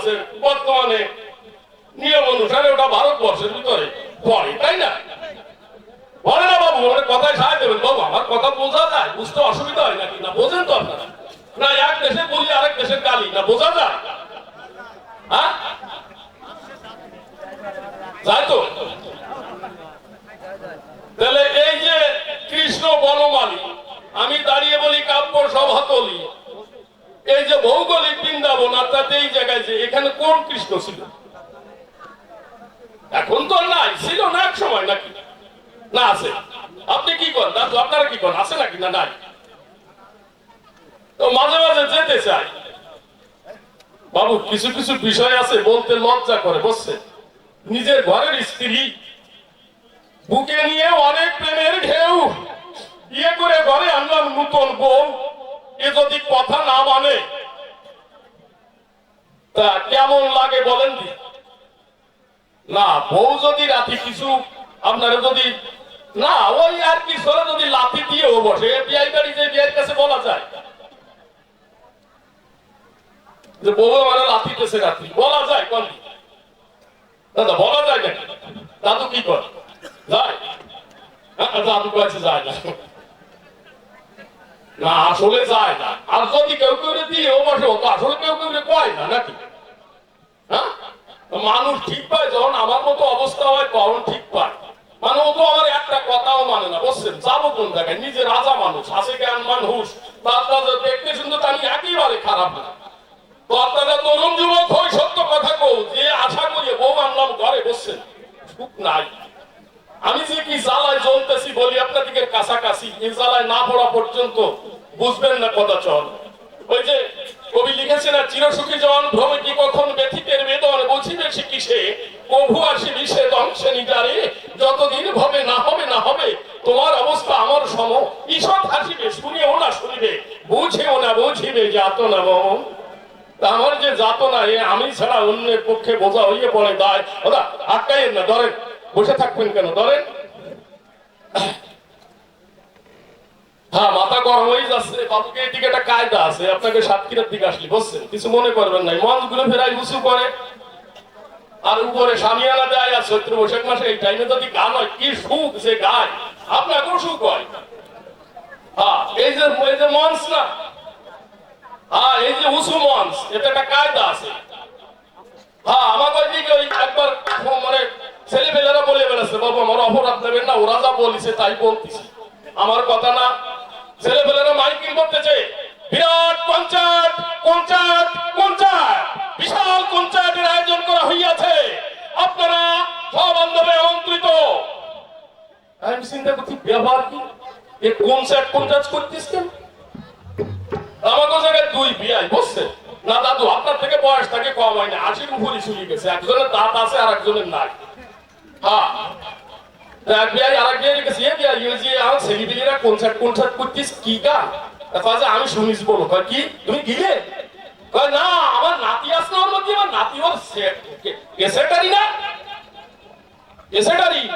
আছে, বর্তমানে নিয়ম অনুসারে ওটা ভারতবর্ষের ভিতরে পড়ে, তাই না? বলে না বাবু ওটা কথায় সাহায্য দেবেন। বাবু, আমার কথা বোঝা যায়, বুঝতে অসুবিধা হয় নাকি? না বোঝেন তো আপনারা। না এক দেশে বলি, আরেক দেশের গালি, না বোঝা যায়? হ্যাঁ? যায় তো তাহলে এই যে কৃষ্ণ বনমালী আমি দাঁড়িয়ে বলি কাব্য সভাতলি এই যে ভৌগোলিক বৃন্দাবন অর্থাৎ এই জায়গায় যে এখানে কোন কৃষ্ণ ছিল? এখন তো নাই, ছিল না এক সময় নাকি? না আছে। আপনি কি করেন? দাদু আপনারা কি করেন? আছে নাকি না নাই? তো মাঝে মাঝে যেতে চাই। বাবু, কিছু কিছু বিষয় আছে, বলতে লজ্জা করে বসছে নিজের ঘরের স্ত্রী বুকে নিয়ে অনেক প্রেমের ঢেউ। ইয়ে করে ঘরে আনলাম নতুন বউ। এ যদি কথা না মানে তা কেমন লাগে বলেন দি? না বউ যদি রাতে কিছু আপনারা যদি না ওই আর কি সরে যদি লাথি দিয়েও বসে বিয়াই বাড়ি যে বিয়ের কাছে বলা যায়। যে বউ মানে লাথিতেছে রাত্রি বলা যায় কোন দাদা বলা যায় নাকি? দাদু কি করে? যায়? হ্যাঁ, দাদু কাছে যায় না। না, আসলে যায় না। আর যদি কেউ কেউ দিয়ে ও তো আসলে কেউ কেউ কয় না, নাকি? হ্যাঁ? মানুষ ঠিক পায়, যখন আমার মতো অবস্থা হয়, তখন ঠিক পায়। মানে ও তো আমার একটা কথাও মানে না, বুঝছেন? যাব কোন জায়গায়? নিজে রাজা মানুষ আছে জ্ঞান মানুষ তার তাদের দেখতে তো আমি একেবারে খারাপ না। আপনারা তরুণ যুবক হই সত্য কথা কও, যে আশা করি বউ আনলাম ঘরে বসছেন সুখ নাই। আমি যে কি জ্বালায় জ্বলতেছি বলি আপনাদের কাছাকাছি এই জ্বালায় না পড়া পর্যন্ত বুঝবেন না কথা চল। ওই যে কবি লিখেছেন না চিরসুখী জন ভ্রমে কি কখন ব্যথিতের বেদন বুঝিবে সে কিসে? কভু আসি বিষে দংশে নিজারে যতদিন ভবে না হবে না হবে। তোমার অবস্থা আমার সম, ঈষৎ হাসিবে, শুনিও না শুনিবে, বুঝেও না বুঝিবে যাত না মম আমার যে যাতনা, এ আমি ছাড়া অন্যের পক্ষে বোঝা হইয়ে পড়ে, দায়। ওরা আটকাইয়েন না, ধরেন। বসে থাকবেন কেন? ধরেন হ্যাঁ মাথা গরম হয়ে যাচ্ছে। বাবুকে এদিকে একটা কায়দা আছে, আপনাকে সাতক্ষীরার দিকে আসলে, বুঝছেন? কিছু মনে করবেন নাই মঞ্চগুলো ফেরাই উঁচু করে আর উপরে সামিয়ানা দেয় আর চৈত্র বৈশাখ মাসে এই টাইমে যদি গান হয় কি সুখ যে গায়। আপনাকেও সুখ হয়। হ্যাঁ এই যে এই যে মঞ্চ না হ্যাঁ এই যে উঁচু মঞ্চ, এতে একটা কায়দা আছে। হ্যাঁ আমার ওইদিকে ওই একবার মানে ছেলেপেলেরা বলে বেড়াচ্ছে বাবু, আমার অপরাধ নেবেন না, ওরা যা বলিছে তাই বলতেছি। আমার কথা না, ছেলেপেলেরা মাইকিং করতেছে। বিরাট কনসার্ট কনসার্ট কনসার্ট বিশাল কনসার্টের আয়োজন করা হইয়াছে। আপনারা সবান্ধবে আমন্ত্রিত। আমি চিন্তা করছি, ব্যবহার কি? এ কনসার্ট কনসার্ট করতিস কেন আমাকে জায়গায় দুই বিয়াই বুঝছে না, দাদু, আপনার থেকে বয়স তাকে কম হয় না। আশির উপরই চলে গেছে। একজনের দাঁত আছে আর একজনের নাই। হ্যাঁ। আমি শুনিস বলো। কি? তুমি কয়, না, আমার নাতি আসলে ওর মধ্যে, আমার নাতি ওর কেসেটারি না? কেসেটারি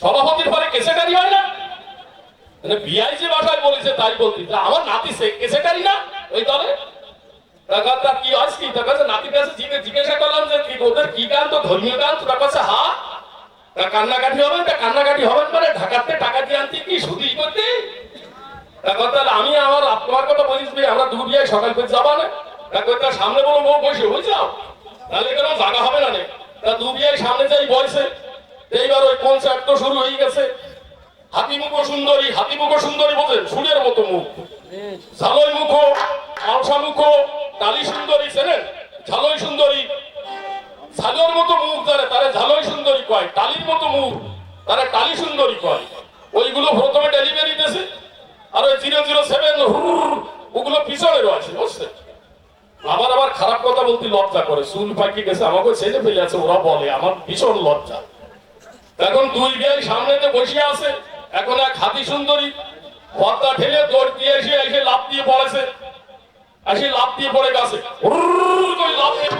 সভাপতির পরে কেসেটারি হয় না? মানে বিআই যে ভাষায় বলেছে, তাই বলতে। আমার নাতি সে- কেসেটারি না? ওই দলে? টাকা কি কি? তার কাছে নাতির কাছে জিজ্ঞে- জিজ্ঞাসা করলাম যে ওদের কি গান? তো ধর্মীয় গান? হা তা কান্নাকাটি হবে, তা কান্নাকাটি হবেন মানে ঢাকাতে টাকা দিয়ে আনতে কি শুধু করতে? তা কথা আমি আমার তোমার কথা বলিস ভাই আমরা দু বিয়ায় সকাল করে যাবা না। তা কথা সামনে বলো বউ বসে যাও তাহলে কেন জায়গা হবে না তা দু বিয়ায় সামনে যাই বয়সে, এইবার ওই কনসার্ট তো শুরু হয়ে গেছে। হাতিমুখ সুন্দরী হাতিমুখ সুন্দরী বোঝেন সুরের মতো মুখ। ঝালই মুখ আলসা মুখ কালী সুন্দরী, চেনেন? ঝালই সুন্দরী ঝালর মতো মুখ যারা, তারা ঝালই সুন্দরী কয়, টালির মতো মুখ, তারা কালী সুন্দরী কয়। ওইগুলো প্রথমে ডেলিভারি দিয়েছে আর ওই জিরো জিরো সেভেন ওগুলো পিছনে রয়েছে বুঝছে? আবার আবার খারাপ কথা বলতে লজ্জা করে, চুল পাকি গেছে, আমাকে ছেলে ফেলে আছে, ওরা বলে, আমার ভীষণ লজ্জা। এখন দুই বিয়াই সামনেতে বসে আছে, এখন এক হাতি সুন্দরী, পর্দা ঠেলে দৌড় দিয়ে এসে এসে লাভ দিয়ে পড়েছে, এসে লাভ দিয়ে পড়ে গেছে লাফ দিয়ে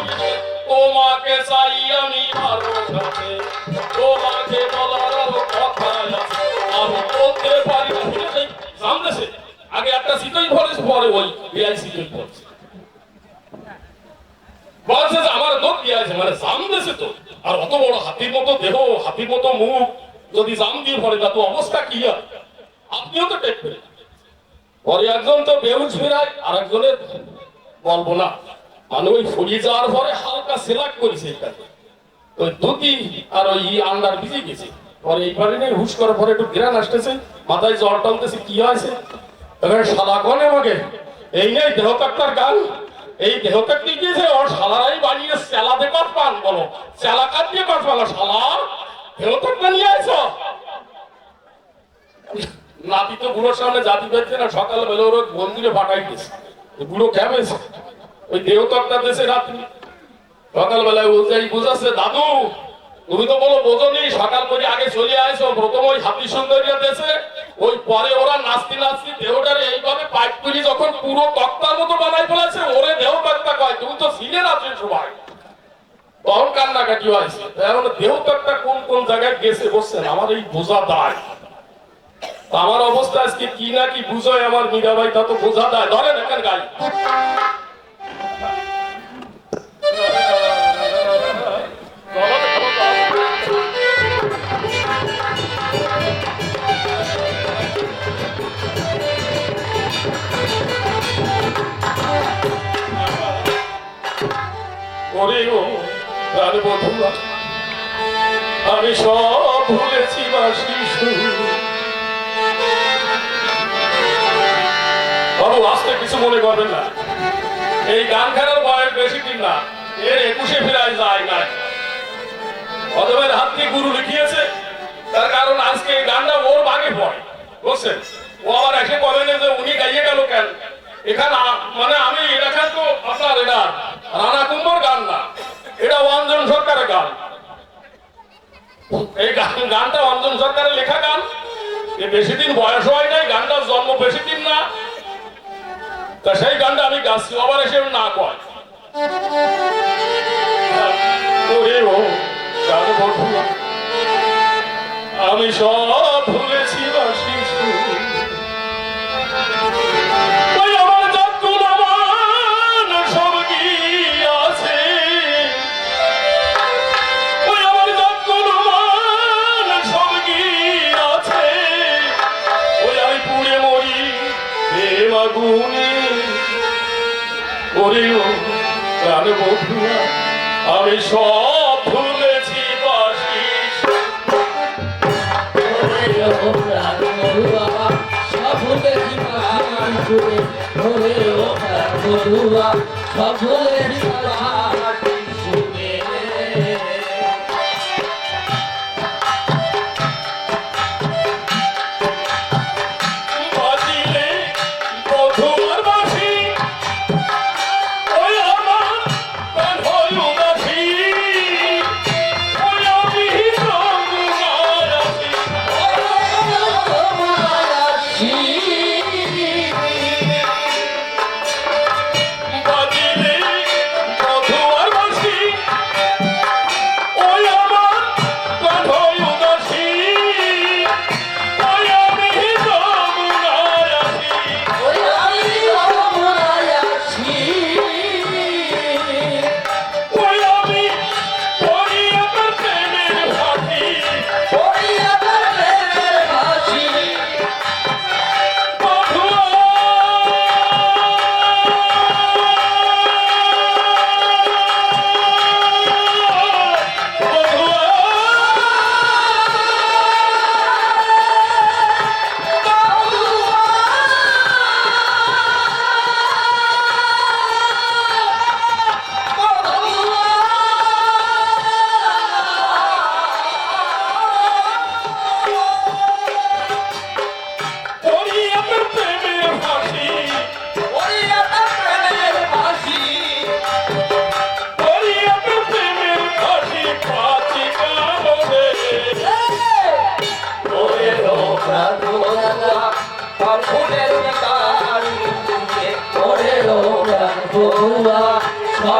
পরে ওই বিআই সিটই ধরেছে বলছে যে আমার দিয়ে আছে মানে জাম দিয়েছে তো। আর অত বড় হাতির মতো দেহ, হাতির মতো মুখ, যদি জাম দিয়ে পড়ে তা তো অবস্থা কি হয় আপনিও তো টেক পেলেন। পরে একজন তো বেউজ ফেরায় আর একজনের বলব না। মানে ওই সরিয়ে যাওয়ার পরে হালকা সেলাক করেছে এটাকে। ওই ধুতি আর ওই আন্ডার ভিজে গেছে। পরে এই পারে হুশ করার পরে একটু গ্রান আসতেছে, মাথায় জল টানতেছে, কি হয়েছে? এবার শালা কনে আমাকে? এই নেই দেহত্যাগটার গান এই দেহত্যাগ দিয়ে গিয়েছে ওর শালারাই বানিয়ে চেলাতে কট পান বলো? চেলা কাট দিয়ে কট পান শালা দেহত্যাগটা নিয়ে আইছো? নাতি তো বুড়োর সামনে জাতি পেয়েছে না, সকালে বেলা ওর মন্দিরে পাঠাই দিয়েছে বুড়ো কেমেছে ওই দেহত্যাগটা দেশে রাত্রি। সকালবেলায় বুঝাই বুঝাচ্ছে, দাদু তুমি তো বলো বোঝনি, সকাল করে আগে চলে আসো প্রথম ওই হাতি সুন্দরিয়া দেশে। ওই পরে ওরা নাচতি নাচতি দেহটারে এইভাবে পাইপ তুলি যখন পুরো তক্তার মতো বানাই ফেলেছে, ওরে দেহ তক্তা কয়, তুমি তো ছিলে না সেই সময় তখন কান্নাকাটি হয়েছে। এখন দেহ তক্তা কোন কোন জায়গায় গেছে বসছেন? আমার এই বোঝা দায়। আমার অবস্থা আজকে কি না কি বুঝোয় আমার মীরাবাই, তা তো বোঝা দেয়। ধরেন এখান গাড়ি। ওরে ও প্রাণ বন্ধুরা আমি সব ভুলেছি বা শিশু। বাবু আসতে কিছু মনে করবেন না। এই গান খেলার বয়স বেশি দিন না। এর একুশে ফেরায় যায় না অতএব হাত দিয়ে গুরু লিখিয়েছে। তার কারণ আজকে এই গানটা ওর ভাগে পড়ে। বুঝছেন? ও আবার এসে বলেন যে উনি গাইয়ে গেল কেন? এখানে মানে আমি এখানে তো আপনার এটা রানা কুম্বর গান না। এটা অঞ্জন সরকারের গান। এই গান গানটা অঞ্জন সরকারের লেখা গান। এ বেশি দিন বয়স হয় নাই, গানটার জন্ম বেশি দিন না। তা সেই গানটা আমি গাচ্ছি আবার এসে না কয়। আমি সব আমি সব ভুলেছি বাসি বাজিলে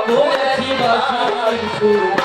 সব